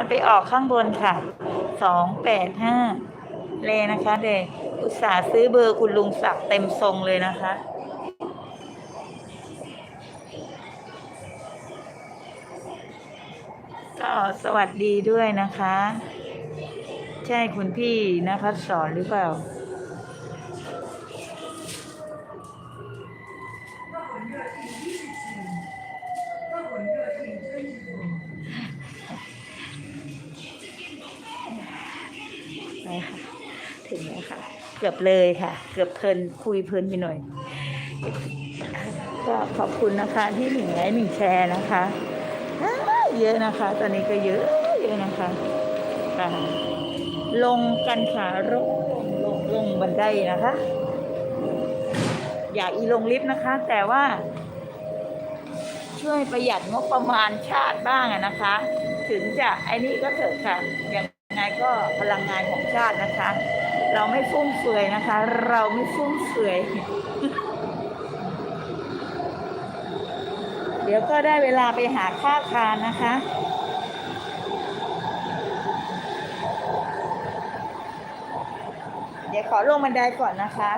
มันไปออกข้างบนค่ะสองแปดห้าเลนะคะเด็กอุตส่าห์ซื้อเบอร์คุณลุงศักดิ์เต็มทรงเลยนะคะก็สวัสดีด้วยนะคะ ใช่คุณพี่นภัสสอนหรือเปล่า เกือบเลยค่ะ เกือบเพลินคุยเพลินไปหน่อย ก็ขอบคุณนะคะที่หนึ่งไลค์หนึ่งแชร์นะคะ เยอะนะคะ ตอนนี้ก็เยอะเยอะนะคะค่ะลงกันขาลงลงลงบันไดนะคะ อยากอีลงลิฟต์นะคะ แต่ว่า ช่วยประหยัดงบประมาณชาติบ้างนะคะ ถึงจะไอ้นี่ก็เถอะค่ะอย่างไงก็พลังงานของชาตินะคะ เราไม่ฟุ่มเฟือยนะคะ เราไม่ฟุ่มเฟือย เดี๋ยวก็ได้เวลาไปหาข้าวทานนะคะเดี๋ยวขอลงบันไดก่อนนะคะ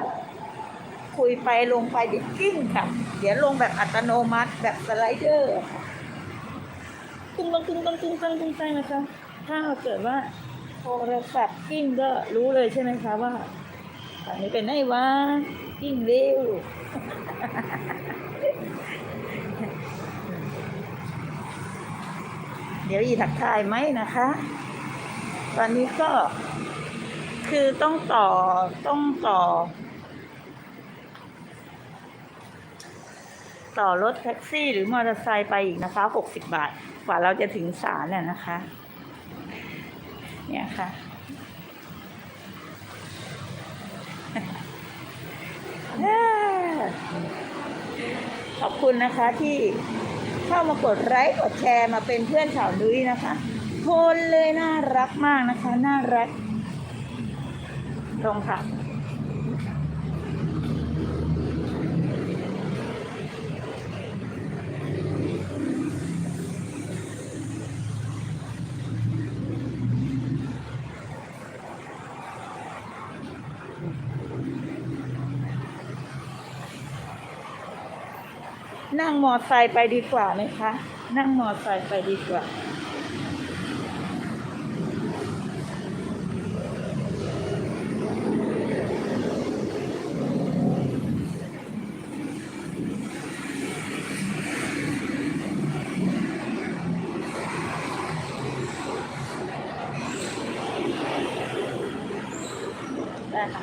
คุยไปลงไปเดี๋ยวกิ้งค่ะ เดี๋ยวลงแบบอัตโนมัติแบบสไลเดอร์ ตุ้งตังตุ้งตังตุ้งตังตุ้งตังนะคะ ถ้าเกิดว่า โทรศัพท์กิ้งก็รู้เลยใช่ไหมคะว่าอันนี้เป็นไงวะกิ้งเร็วเดี๋ยวอีถักทายไหมนะคะ ตอนนี้ก็คือต้องต่อต้องต่อ ต่อรถแท็กซี่หรือมอเตอร์ไซค์ไปอีกนะคะหกสิบบาท กว่าเราจะถึงศาลน่ะนะคะ เนี่ยค่ะ ขอบคุณนะคะที่เข้ามากดไลค์กดแชร์มาเป็นเพื่อนสาวนุ้ยนะคะคนเลยน่ารักมากนะคะ น่ารักตรงค่ะ นั่งมอไซค์ไปดีกว่าไหมคะ นั่งมอไซค์ไปดีกว่า ได้ค่ะ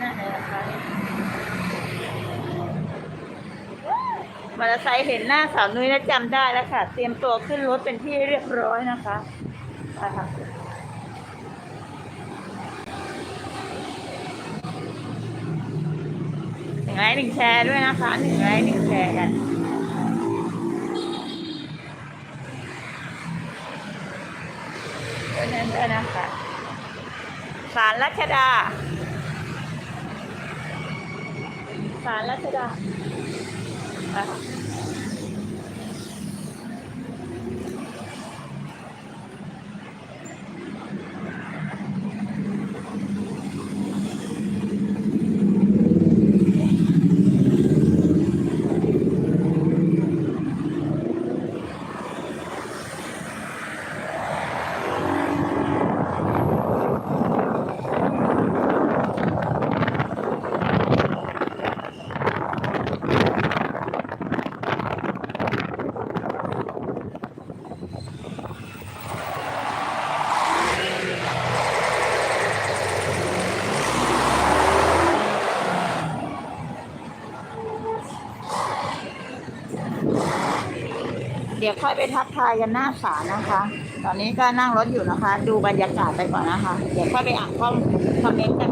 นั่นเลยนะคะ มอเตอร์ไซค์เห็นหน้าสาวนุ้ยแล้วจำได้แล้วค่ะ เตรียมตัวขึ้นรถเป็นที่เรียบร้อยนะคะไปค่ะหนึ่งไลค์หนึ่งแชร์ด้วยนะคะหนึ่งไลค์หนึ่งแชร์กันนั้นด้นะคะสารรัชดาสารรัชดา อ่ เดี๋ยวค่อยไปทักทายกันหน้าศาลนะคะ ตอนนี้ก็นั่งรถอยู่นะคะ ดูบรรยากาศไปก่อนนะคะ เดี๋ยวค่อยไปอ่านข้อคอมเมนต์กัน